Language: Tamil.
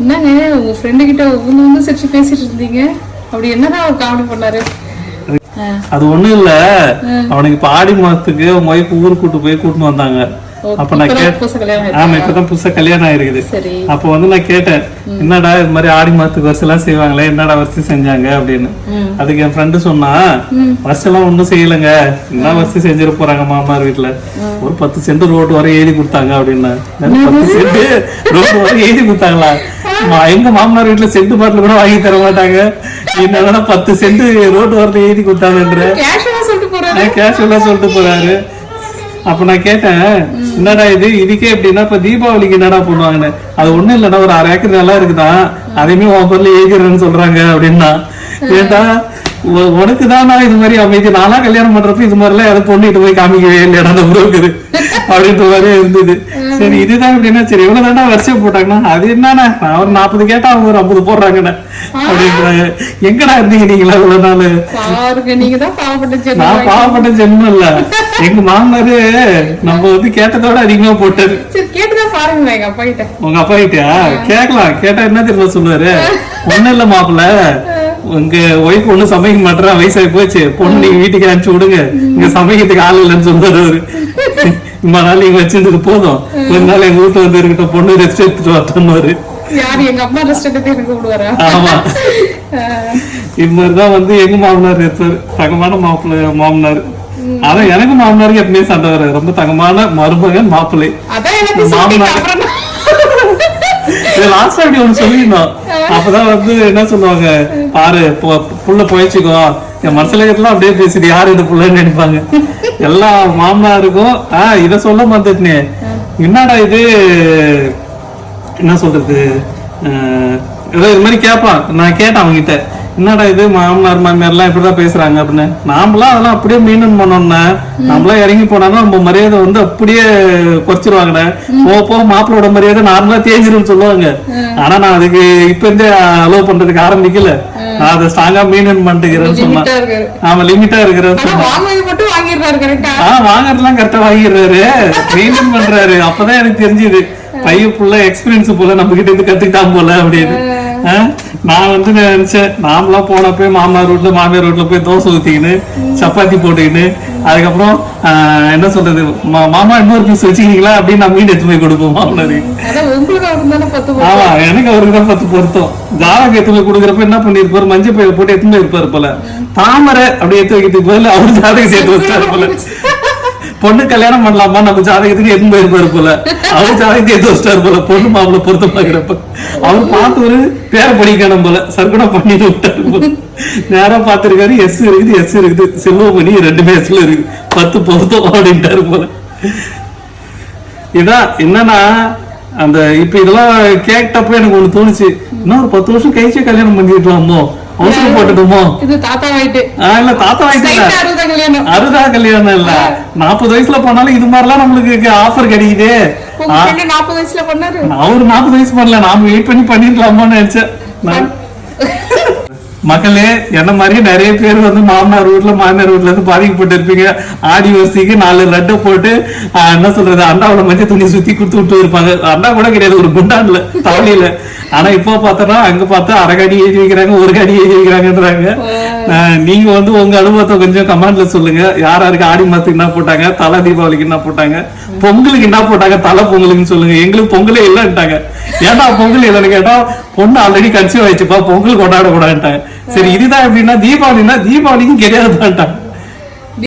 என்னங்க உங்க ஃப்ரெண்டு கிட்ட உங்க வந்து சிரிச்சு பேசிட்டு இருந்தீங்க. அப்படி என்னதான் அவர் காமெடி பண்ணாரு? அது ஒண்ணும் இல்ல. அவனுக்கு இப்ப ஆடி மாசத்துக்கு உங்க ஒய்ஃப் ஊருக்கு கூட்டு போய் கூட்டிட்டு வந்தாங்க. அப்ப நான் இப்பதான் கேட் புதுசா கல்யாணம் ஆமா இப்பதான் புதுசா கல்யாணம் ஆயிருக்குது. அப்ப வந்து நான் கேட்டேன் என்னடா இது மாதிரி ஆடி மாசத்துக்கு வருஷம் எல்லாம் செய்வாங்களே என்னடா வருஷம் செஞ்சாங்க? அப்படின்னு. அதுக்கு என் ஃப்ரெண்டு சொன்னா வருஷம் எல்லாம் ஒண்ணும் செய்யலங்க. என்ன வருஷம் செஞ்சிட போறாங்க மாமார் வீட்டுல ஒரு பத்து சென்ட் ரோடு வரை எழுதி கொடுத்தாங்க அப்படின்னா. பத்து சென்ட் ரோடு வரை எழுதி கொடுத்தாங்களா? எங்க மாமனார் வீட்டுல சென்ட் பாட்டில் கூட வாங்கி தர மாட்டாங்க. என்னன்னா பத்து சென்ட் ரோடு வரை எழுதி கொடுத்தாங்கன்ற. கேஷுவலா சொல்லிட்டு போறாரு. அப்ப நான் கேட்டேன் என்னடா இது? இதுக்கே எப்படின்னா இப்ப தீபாவளிக்கு என்னடா பண்ணுவாங்கன்னு. அது ஒண்ணும் இல்லைன்னா ஒரு அரை ஏக்கர் நல்லா இருக்குதான் அதையுமே உன் பொருள் ஏகிறேன்னு சொல்றாங்க அப்படின்னா. ஏண்டா உ- உனக்குதான் நான் இது மாதிரி அமைதி நானா கல்யாணம் பண்றப்ப இது மாதிரிலாம் எதை பொண்ணுகிட்டு போய் காமிக்கவே இல்லையாடா அந்த புரோக்கரு? அப்படின்ற மாதிரி இருந்தது. சரி இதுதான் எப்படின்னா சரி இவ்வளவு தாண்டா வருஷம் போட்டாங்கன்னா அது என்னண்ணா? நான் ஒரு நாற்பது கேட்டா அவங்க ஒரு ஐம்பது போடுறாங்கண்ணே. அப்படின்றாங்க. எங்கடா இருந்தீங்க நீங்களா இவ்வளவு நாள்? நீங்க தான் பாவப்பட்ட நான் பாவப்பட்ட ஜென்மம் இல்ல. எங்க மாமனாரு நம்ம வந்து கேட்டதோட அதிகமா போட்டாரு. எங்க அப்பா கிட்ட. உங்க அப்பா கிட்டயா? கேட்கலாம். கேட்டா என்ன தெரியுமா சொல்லுவாரு? ஒண்ணும் இல்ல மாப்பிள்ள. உங்க ஒய்ஃப் ஒண்ணு சமைக்க மாட்டா வயசாகி போச்சு. பொண்ணு நீங்க வீட்டுக்கு அனுப்பிச்சு விடுங்க. இங்க சமைக்கிறதுக்கு ஆள் இல்லைன்னு சொல்றாரு அவரு. இம்மா நாள் நீங்க வச்சிருந்தது போதும். ஒரு நாள் எங்க வீட்டுல வந்து இருக்கட்டும் பொண்ணு ரெஸ்ட் எடுத்துட்டு வரட்டும்னு யாரு எங்க அம்மா ரெஸ்ட் எடுத்து எனக்கு ஆமா. இது மாதிரிதான் வந்து எங்க மாமனார் இருப்பாரு. தங்கமான மாப்பிள்ளை மாமனார். ஆனா எனக்கு மாமனாருக்கு எப்பவுமே சண்டை வராது. ரொம்ப தங்கமான மருமகன் மாப்பிள்ளை. மாமனார். லாஸ்ட் அப்படி ஒண்ணு சொல்லிருந்தோம் அப்பதான் வந்து என்ன சொல்லுவாங்க? பாரு புள்ள போயிச்சுக்கோ என் மனசுல இருக்கிறதுலாம் அப்படியே பேசிட்டு யாரு இந்த புள்ளன்னு நினைப்பாங்க. எல்லா மாமனாருக்கும் ஆஹ் இத சொல்ல மாட்டேனே என்னடா இது? என்ன சொல்றது? ஏதோ இது மாதிரி கேட்பான். நான் கேட்டேன் அவங்ககிட்ட என்னடா இது? மாமனார் மாமியார் எல்லாம் இப்படிதான் பேசுறாங்க அப்படின்னு. நாமளாம் அதெல்லாம் அப்படியே மெயின்டைன் பண்ணோம்னா நம்மளாம் இறங்கி போனாலும் நம்ம மரியாதை வந்து அப்படியே குறைச்சிருவாங்கண்ணே போக போக மாப்பிளோட மரியாதை நார்மலா தேஞ்சிரும்னு சொல்லுவாங்க. ஆனா நான் அதுக்கு இப்ப இருந்தே அலோவ் பண்றதுக்கு ஆரம்பிக்கல. நான் அதை ஸ்ட்ராங்கா மெயின்டைன் பண்ணிட்டுக்கிறேன்னு சொன்னேன் ஆமா லிமிட்டா இருக்கிறேன்னு சொன்னேன் ஆ வாங்குறதுலாம் கரெக்டா வாங்கிடுறாரு. மெயின்டைன் பண்றாரு. அப்பதான் எனக்கு தெரிஞ்சது. பையன் புள்ள எக்ஸ்பீரியன்ஸ் போல நம்ம கிட்ட இருந்து கத்துக்கிட்டான் போல அப்படின்னு. நான் வந்து நினைச்சேன் நாமளாம் போனப்ப மாமனார் வீட்ல மாமியார் வீட்ல போய் தோசை ஊத்திக்கின்னு சப்பாத்தி போட்டுக்கின்னு அதுக்கப்புறம் என்ன சொல்றது மாமா இன்னொரு பீஸ் வச்சுக்கிறீங்களா அப்படின்னு நான் மீன் எடுத்து போய் கொடுப்போம் மாமனாருக்கு ஆமா எனக்கு அவருக்கு தான் பத்து பொருத்தம். ஜாதகம் எடுத்து போய் கொடுக்குறப்ப என்ன பண்ணிருப்பாரு மஞ்சள் பையில போட்டு எடுத்து போய் இருப்பாரு போல. தாமரை அப்படி எடுத்து வைக்கிறதுக்கு பதில் அவரு ஜாதகம் சேர்த்து வச்சாரு போல. பொண்ணு கல்யாணம் பண்ணலாமா? நம்ம ஜாதகத்துக்கு எதுவும் போயிருப்பாரு போல. அவர் ஜாதகத்துக்கு எதுவும் வச்சிட்டாரு போல. பொண்ணு மாப்பிள்ள பொருத்தம் பாக்குறப்ப அவர் பார்த்து ஒரு பேர படிக்கணும் போல. சர்க்குணம் பண்ணிட்டு விட்டாரு போல. நேரா பார்த்திருக்காரு எஸ் இருக்குது எஸ் இருக்குது. செல்வமணி ரெண்டு மேட்ச்ல இருக்குது. பத்து பொருத்தம் அப்படின்ட்டாரு போல. இதான் என்னன்னா அந்த இப்ப இதெல்லாம் கேட்டப்ப எனக்கு ஒண்ணு தோணுச்சு. இன்னும் ஒரு பத்து வருஷம் கழிச்சே கல்யாணம் பண்ணிக்கலாமோ அவசரம் போட்டுட்டோமோ? இது தாத்தா ஆயிட்டு இல்ல தாத்தா வாங்கிட்டு Straight ஆ அறுபதாம் கல்யாணம். இல்ல. நாற்பது வயசுல பண்ணாலும் இது மாதிரிலாம் நம்மளுக்கு ஆஃபர் கிடைக்குதே. நாற்பது வயசுல பண்ணாரு? அவரு நாற்பது வயசு பண்ணல. நாம வெயிட் பண்ணி பண்ணிருக்கலாமான்னு நினைச்சேன். நான் மக்களே என்ன மாதிரி நிறைய பேர் வந்து மாமனார் வீட்ல மாமியார் வீட்ல இருந்து பாதிக்கப்பட்டு இருப்பீங்க ஆடி வரிசைக்கு நாலு லட்டை போட்டு என்ன சொல்றது அண்டாவுல மஞ்சள் துணி சுத்தி குடுத்து விட்டு இருப்பாங்க அண்டா கூட கிடையாது ஒரு குண்டான்ல தவளையில ஆனா இப்போ பார்த்தோம்னா அங்க பார்த்தா அரை காடி எழுதி வைக்கிறாங்க ஒரு காடி எழுதி வைக்கிறாங்கன்றாங்க. நீங்க வந்து உங்க அனுபவத்தை கொஞ்சம் கமெண்ட்ல சொல்லுங்க. யார் யாருக்கு ஆடி மாசத்துக்கு என்ன போட்டாங்க தலை தீபாவளிக்கு என்ன போட்டாங்க பொங்கலுக்கு என்ன போட்டாங்க தலை பொங்கலுக்குன்னு சொல்லுங்க. எங்களுக்கு பொங்கலே இல்லைன்ட்டாங்க. ஏன்டா பொங்கல் இல்லைன்னு கேட்டா பொண்ணு ஆல்ரெடி கன்சீவ் ஆயிடுச்சுப்பா பொங்கல் கொண்டாட கூடாதுட்டாங்க சரி இதுதான் எப்படின்னா தீபாவளினா தீபாவளிக்கும் கிடையாதுதான்ட்டாங்க